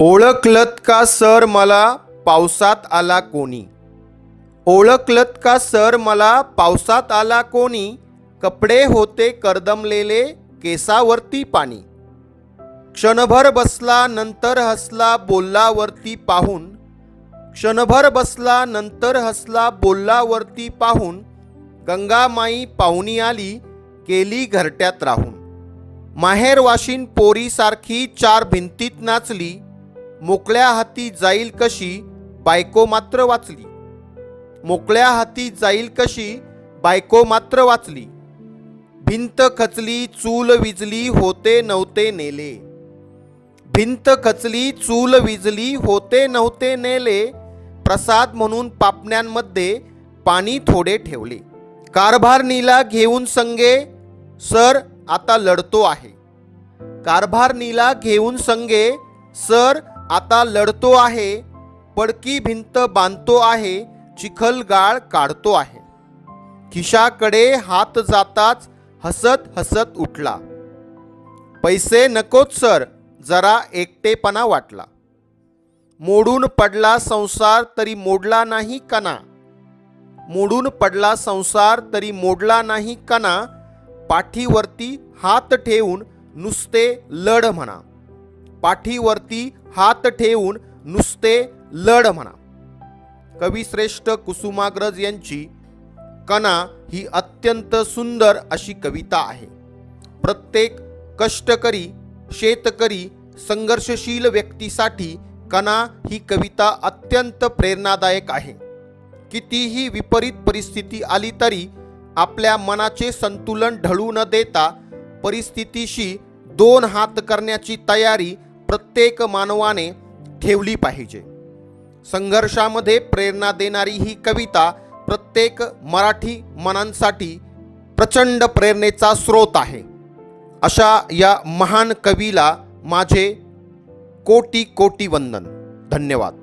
ओळखलत का सर मला पावसात आला कोणी? ओळखलत का सर मला पावसात आला कोणी? कपडे होते करदमलेले केसावरती पाणी. क्षणभर बसला नंतर हसला बोललावरती पाहून. क्षणभर बसला नंतर हसला बोललावरती पाहून. गंगामाई पाहुणी आली केली घरट्यात राहून. माहेर वाशिन पोरीसारखी चार भिंतीत नाचली मोकळ्या हाती जाईल कशी? बायको मात्र वाचली. मोकळ्या हाती जाईल कशी? बायको मात्र वाचली. भिंत खचली चूल विजली होते नव्हते नेले. भिंत खचली चूल विजली होते नव्हते नेले. प्रसाद म्हणून पापण्यांमध्ये पाणी थोडे ठेवले. कारभारणीला घेऊन संगे सर आता लढतो आहे. कारभारणीला घेऊन संगे सर आता लढतो आहे पडकी भिंत बांधतो आहे चिखल गाळ काढतो आहे. खिशाकडे हात जाताच हसत हसत उठला. पैसे नकोच सर जरा एकटेपणा वाटला. मोडून पडला संसार तरी मोडला नाही कणा. मोडून पडला संसार तरी मोडला नाही कणा. पाठीवरती हात ठेवून नुसते लढ म्हणा. पाठीवरती हात ठेवून नुसते लढ म्हणा. कविश्रेष्ठ कुसुमाग्रज यांची कणा ही अत्यंत सुंदर अशी कविता आहे. प्रत्येक कष्टकरी शेतकरी संघर्षशील व्यक्तीसाठी कणा ही कविता अत्यंत प्रेरणादायक आहे. कितीही विपरीत परिस्थिती आली तरी आपल्या मनाचे संतुलन ढळू न देता परिस्थितीशी दोन हात करण्याची तयारी प्रत्येक मानवाने ठेवली पाहिजे. संघर्षामध्ये प्रेरणा देणारी ही कविता प्रत्येक मराठी मनांसाठी प्रचंड प्रेरणेचा स्रोत आहे. अशा या महान कवीला माझे कोटी कोटी वंदन. धन्यवाद.